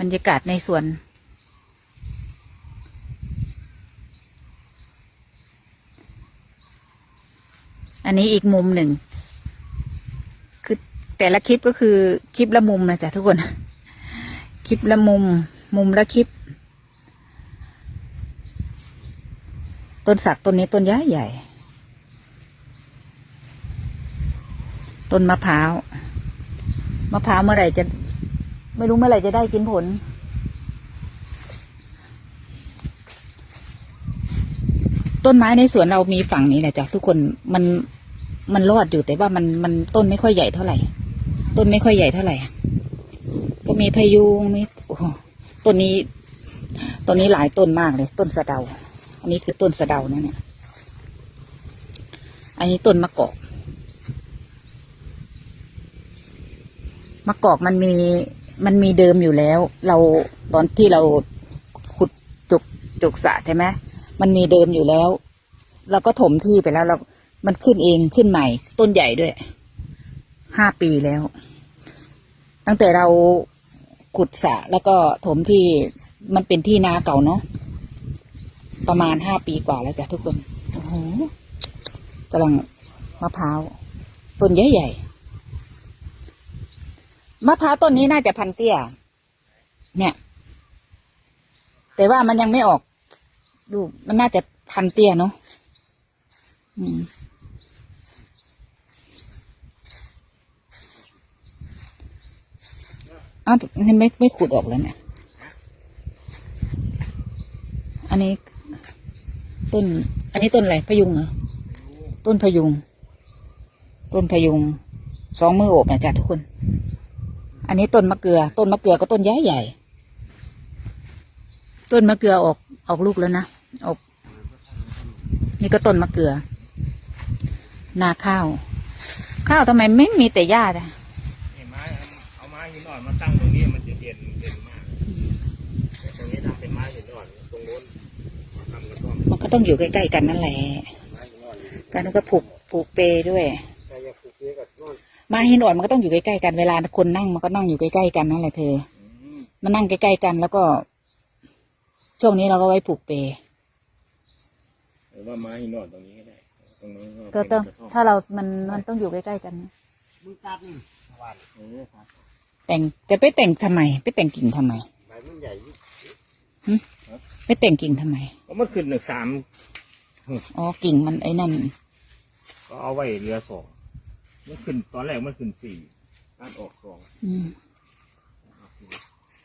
บรรยากาศในสวน อันนี้อีกมุมหนึ่ง คือแต่ละคลิปก็คือคลิปละมุมนะจ๊ะทุกคน คลิปละมุม มุมละคลิป ต้นสักต้นนี้ต้นใหญ่ใหญ่ ต้นมะพร้าว มะพร้าวเมื่อไหร่จะ ไม่รู้เมื่อไหร่จะได้กินผล ต้นไม้ในสวนเรามีฝั่งนี้แหละจ้ะทุกคนมันมันรอดอยู่แต่ว่ามันมันต้นไม่ค่อยใหญ่เท่าไหร่ ต้นไม่ค่อยใหญ่เท่าไหร่ ก็มีพะยุงมีโอ้ต้นนี้ต้นนี้หลายต้นมากเลย ต้นสะเดา อันนี้คือต้นสะเดานะเนี่ย อันนี้ต้นมะกอกมะกอกมันมี มันมีเดิมอยู่แล้ว เราตอนที่เราขุดจุกจุกสะใช่ไหมมันมีเดิมอยู่แล้ว เราก็ถมที่ไปแล้วเรา มันขึ้นเองขึ้นใหม่ ต้นใหญ่ด้วยห้าปีแล้ว ตั้งแต่เราขุดสะแล้วก็ถมที่มันเป็นที่นาเก่าเนาะประมาณห้าปีกว่าแล้วจ้ะทุกคนโอ้โหกำลังมะพร้าวต้นใหญ่ๆ มะพร้าวต้นนี้น่าจะพันเตี้ย เนี่ย แต่ว่ามันยังไม่ออก ดู มันน่าจะพันเตี้ยเนาะอืมอ้าวนี่ไม่ไม่ขุดออกแล้วเนี่ย อันนี้ ต้น อันนี้ต้นอะไรพยุงเหรอ ต้นพยุง ต้นพยุง สองมือโอบนะจ๊ะทุกคน อันนี้ต้นมะเกลือ ต้นมะเกลือก็ต้นใหญ่ใหญ่ๆต้นมะเกลือออกออกลูกแล้วนะ ออก นี่ก็ต้นมะเกลือ นาข้าว ข้าวทำไมไม่มีแต่หญ้าจ้ะนี่ไม้เอาไม้หินอ่อนมาตั้งตรงนี้มันจะเด่นเด่นมากแต่ตรงนี้ทำเป็นไม้หินอ่อนตรงโน้นทำกระท่อมมันก็ต้องอยู่ใกล้ๆกันนั่นแหละไม้หินอ่อนการก็ผูกผูกเปรด้วย ไม้หินอ่อนมันก็ต้องอยู่ใกล้ๆกันเวลาคนนั่งมันก็นั่งอยู่ใกล้ๆกันนั่นแหละเธออืมมันนั่งใกล้ๆกันแล้วก็ ช่วงนี้เราก็ไว้ผูกเปรหรือว่าไม้หินอ่อนตรงนี้ก็ได้ตรงโน้นก็เป็ต้องนกระท่อมถ้าเรา มัน มันต้องอยู่ใกล้ๆกัน มึงตัดนี่หวานเออครับแต่งแต่ไปแต่งทำไม ไปแต่งกิ่งทำไม ใบมันใหญ่ยิ่งไปแต่งกิ่งทำไม ก็มันขึ้นหนึ่งสามอ๋อ กิ่งมันไอ้นั่น ก็เอาไว้เรือสอง มันขึ้นตอนแรกมันขึ้นสี่ตัดออกสองอืม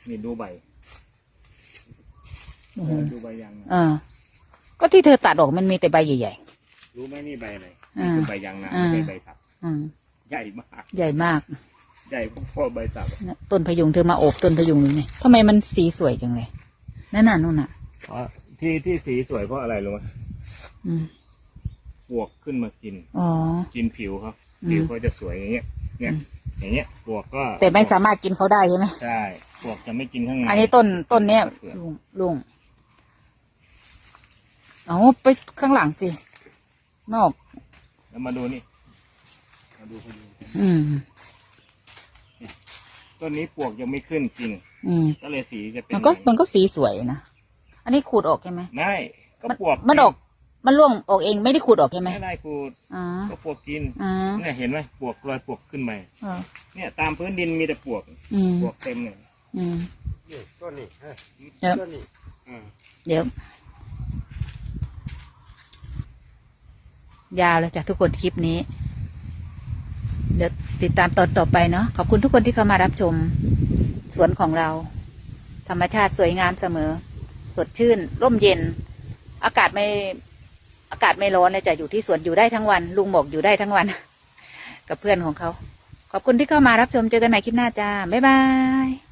นี่ดูใบโอ้โหดูใบยางนะอ่า ก็ที่เธอตัดออกมันมีแต่ใบใหญ่ รู้ไหมนี่ใบอะไรอ่านี่คือใบยางนาอ่า ไม่ใช่ใบสับๆอืมใหญ่มากใหญ่มากใหญ่พอใบสับเนี่ยต้นพยุงเธอมาโอบต้นพยุงเลยนี่ทำไมมันสีสวยจังเลยนั่นน่ะนู่นน่ะเพราะที่ที่สีสวยเพราะอะไรรู้ไหมอืมปวกขึ้นมากิน อ๋อ กินผิวเขา อืม ผิวเขาจะสวยอย่างเงี้ย เนี่ยอืมอย่างเงี้ยปวกก็แต่ไม่สามารถกินเขาได้ใช่ไหม ใช่ปวกจะไม่กินข้างในอันนี้ต้นต้นเนี้ยเปลือกลุงลุงเอาไปข้างหลังสิ นอก แล้วมาดูนี่ มาดูพยุงอืม ต้นนี้ปวกยังไม่ขึ้นจริง อืม ก็เลยสีจะเป็นมันก็มันก็สีสวยนะ อันนี้ขูดออกใช่ไหมไม่ก็มันปวกมันออก มันร่วงออกเองไม่ได้ขูดออกใช่ไหมไม่ได้ขูดอ๋อก็ปวกกินอ๋อเนี่ยเห็นไหมปวกรอยปวกขึ้นมาเออเนี่ยตามพื้นดินมีแต่ปวกอืมปวกเต็มเลยอืม นี่ต้นนี้เอ้ยเดี๋ยว ต้นนี้อ่าเดี๋ยว ยาวเลยจ้ะทุกคนคลิปนี้ เดี๋ยวติดตามตอนต่อไปเนาะขอบคุณทุกคนที่เข้ามารับชม สวนของเรา ธรรมชาติสวยงามเสมอ สดชื่น ร่มเย็น อากาศไม่ อากาศไม่ร้อนเลยจะอยู่ที่สวนอยู่ได้ทั้งวัน ลุงบอกอยู่ได้ทั้งวัน กับเพื่อนของเขา ขอบคุณที่เข้ามารับชมเจอกันใหม่คลิปหน้าจ้าบ๊ายบาย